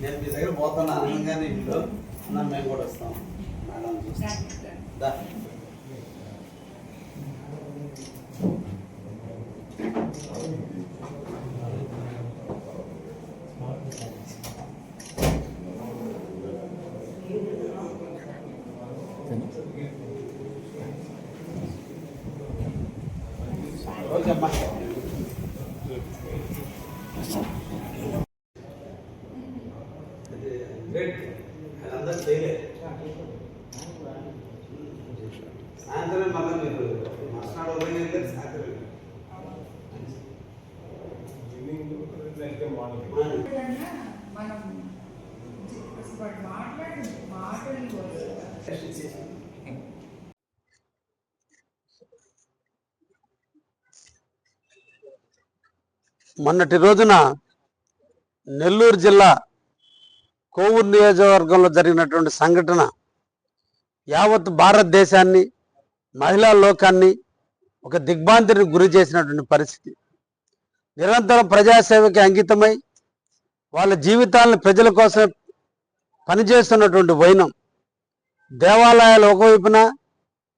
నేను మీ దగ్గర పోతాను అనగానే ఇంట్లో. మేము కూడా వస్తాం. మేడం చూస్తాం. సాయంత్రం మళ్ళీ మీరు మర్నాడు ఉదయం వెళ్ళారు సాయంత్రం మార్నింగ్. మనం అసలు మాట్లాడి మాటలు మొన్నటి రోజున నెల్లూరు జిల్లా కోవూరు నియోజకవర్గంలో జరిగినటువంటి సంఘటన యావత్ భారతదేశాన్ని మహిళా లోకాన్ని ఒక దిగ్భాంతిని గురి చేసినటువంటి పరిస్థితి. నిరంతరం ప్రజాసేవకి అంకితమై వాళ్ళ జీవితాలను ప్రజల కోసం పనిచేస్తున్నటువంటి వైనం. దేవాలయాలు ఒకవైపున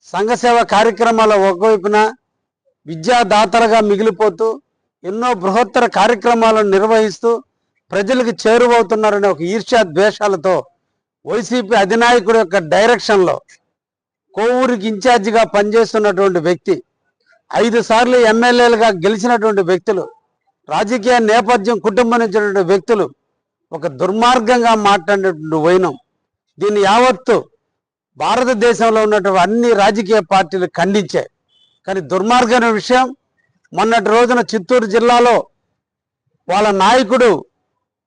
సంఘసేవ కార్యక్రమాల ఒకవైపున విద్యాదాతలుగా మిగిలిపోతూ ఎన్నో బృహత్తర కార్యక్రమాలను నిర్వహిస్తూ ప్రజలకు చేరువవుతున్నారనే ఒక ఈర్ష్యా ద్వేషాలతో వైసీపీ అధినాయకుడి యొక్క డైరెక్షన్లో కోవూరికి ఇన్ఛార్జిగా పనిచేస్తున్నటువంటి వ్యక్తి ఐదు సార్లు ఎమ్మెల్యేలుగా గెలిచినటువంటి వ్యక్తులు రాజకీయ నేపథ్యం కుటుంబం నుంచినటువంటి వ్యక్తులు ఒక దుర్మార్గంగా మాట్లాడినటువంటి వైనం. దీన్ని యావత్తు భారతదేశంలో ఉన్నటువంటి అన్ని రాజకీయ పార్టీలు ఖండించాయి. కానీ దుర్మార్గమైన విషయం మొన్నటి రోజున చిత్తూరు జిల్లాలో వాళ్ళ నాయకుడు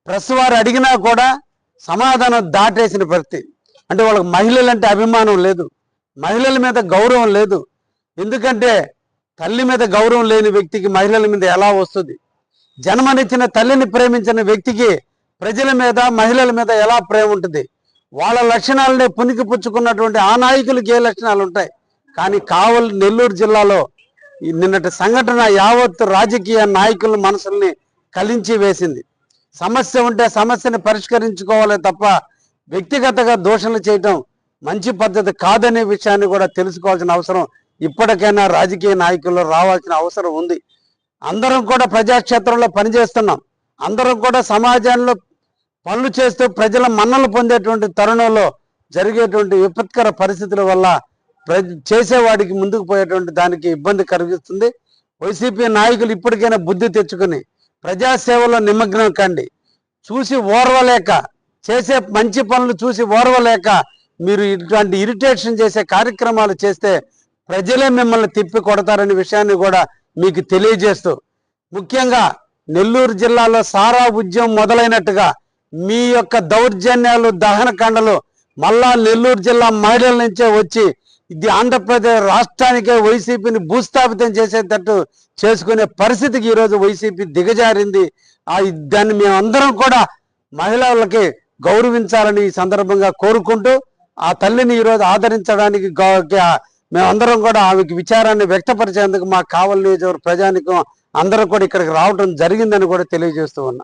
ప్రెస్ వారు అడిగినా కూడా సమాధానం దాటేసిన పరిస్థితి. అంటే వాళ్ళకి మహిళలంటే అభిమానం లేదు. మహిళల మీద గౌరవం లేదు. ఎందుకంటే తల్లి మీద గౌరవం లేని వ్యక్తికి మహిళల మీద ఎలా వస్తుంది? జన్మనిచ్చిన తల్లిని ప్రేమించిన వ్యక్తికి ప్రజల మీద మహిళల మీద ఎలా ప్రేమ ఉంటుంది? వాళ్ళ లక్షణాలనే పునికి పుచ్చుకున్నటువంటి ఆ నాయకులకి ఏ లక్షణాలు ఉంటాయి? కానీ కావలి నెల్లూరు జిల్లాలో నిన్నటి సంఘటన యావత్ రాజకీయ నాయకుల మనసుల్ని కలించి వేసింది. సమస్య ఉంటే సమస్యని పరిష్కరించుకోవాలి తప్ప వ్యక్తిగతంగా దోషణలు చేయటం మంచి పద్ధతి కాదనే విషయాన్ని కూడా తెలుసుకోవాల్సిన అవసరం ఇప్పటికైనా రాజకీయ నాయకుల్లో రావాల్సిన అవసరం ఉంది. అందరం కూడా ప్రజాక్షేత్రంలో పనిచేస్తున్నాం. అందరం కూడా సమాజంలో పనులు చేస్తూ ప్రజల మన్నలు పొందేటువంటి తరుణంలో జరిగేటువంటి విపత్కర పరిస్థితుల వల్ల చేసేవాడికి ముందుకు పోయేటువంటి దానికి ఇబ్బంది కలిగిస్తుంది. వైసీపీ నాయకులు ఇప్పటికైనా బుద్ధి తెచ్చుకుని ప్రజాసేవలో నిమగ్నం కండి. చూసి ఓర్వలేక చేసే మంచి పనులు చూసి ఓర్వలేక మీరు ఇటువంటి ఇరిటేషన్ చేసే కార్యక్రమాలు చేస్తే ప్రజలే మిమ్మల్ని తిప్పి కొడతారనే విషయాన్ని కూడా మీకు తెలియజేస్తూ ముఖ్యంగా నెల్లూరు జిల్లాలో సారా ఉద్యమం మొదలైనట్టుగా మీ యొక్క దౌర్జన్యాలు దహనకాండలు మళ్ళా నెల్లూరు జిల్లా మహిళల నుంచే వచ్చి ఇది ఆంధ్రప్రదేశ్ రాష్ట్రానికే వైసీపీని భూస్థాపితం చేసేటట్టు చేసుకునే పరిస్థితికి ఈరోజు వైసీపీ దిగజారింది. ఆ దాన్ని మేమందరం కూడా మహిళలకి గౌరవించాలని ఈ సందర్భంగా కోరుకుంటూ ఆ తల్లిని ఈరోజు ఆదరించడానికి మేమందరం కూడా ఆమెకి విచారాన్ని వ్యక్తపరిచేందుకు మా కావలి నియోజకవర్గ ప్రజానికం అందరూ కూడా ఇక్కడికి రావడం జరిగిందని కూడా తెలియజేస్తూ ఉన్నా.